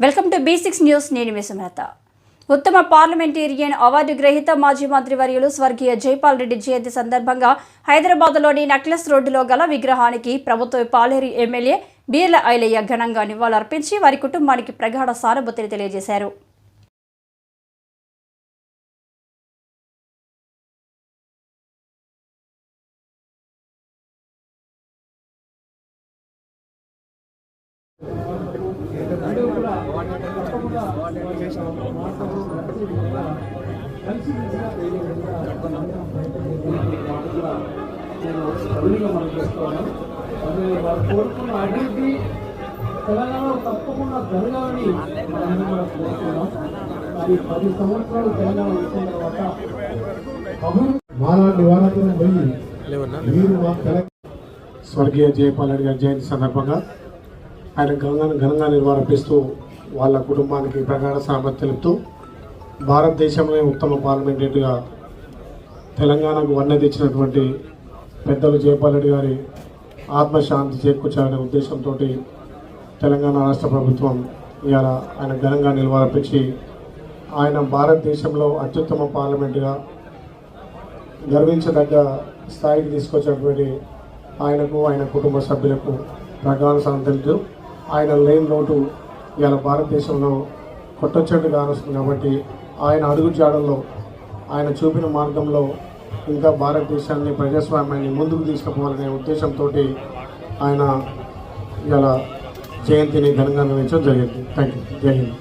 Welcome to B six news నేను విశ్వనాథ ఉత్తమ parliamentarian award గ్రహీత మాజీ మంత్రి వర్యులు స్వర్గీయ జైపాల్ రెడ్డి జయంతి సందర్భంగా హైదరాబాద్లోని నక్లెస్ రోడ్డులో గల విగ్రహానికి ప్రభుత్వ పాలేరు ఎమ్మెల్యే బీర్ల ఐలయ్య ఘనంగా నివాళులర్పించి వారి కుటుంబానికి ప్రగాఢ సానుభూతిని తెలియజేశారు. నేను సభ్యులుగా మనం చేసుకోవాలి వారు కోరుకున్న అభివృద్ధి తెలంగాణలో తప్పకుండా జరగాలని మనం కూడా మరి పది సంవత్సరాలు తెలంగాణ వచ్చిన తర్వాత పోయి మీరు మా తెలంగాణ స్వర్గీయ జయపాల్ రెడ్డి గారి జయంతి సందర్భంగా ఆయన ఘనంగా ఘనంగా నిర్వహిస్తూ వాళ్ళ కుటుంబానికి ప్రగాఢ సామర్థ్యం తెలుపుతూ భారతదేశంలో ఉత్తమ పార్లమెంటరీగా తెలంగాణకు వన్నె తెచ్చినటువంటి పెద్దలు జయపాల్ గారి ఆత్మశాంతి చేకూర్చాలనే ఉద్దేశంతో తెలంగాణ రాష్ట్ర ప్రభుత్వం ఇవాళ ఆయన ఘనంగా నిలవరపించి ఆయన భారతదేశంలో అత్యుత్తమ పార్లమెంటుగా గర్వించదగ్గ స్థాయికి తీసుకొచ్చినటువంటి ఆయనకు ఆయన కుటుంబ సభ్యులకు ప్రగాఢ తెలుపుతూ ఆయన లేని లోటు ఇవాళ భారతదేశంలో కొట్టొచ్చట్టు కానొస్తుంది కాబట్టి ఆయన అడుగు జాడల్లో ఆయన చూపిన మార్గంలో ఇంకా భారతదేశాన్ని ప్రజాస్వామ్యాన్ని ముందుకు తీసుకుపోవాలనే ఉద్దేశంతో ఆయన ఇవాళ జయంతిని ఘనంగా నిర్వహించడం జరిగింది. థ్యాంక్ యూ జై హింద్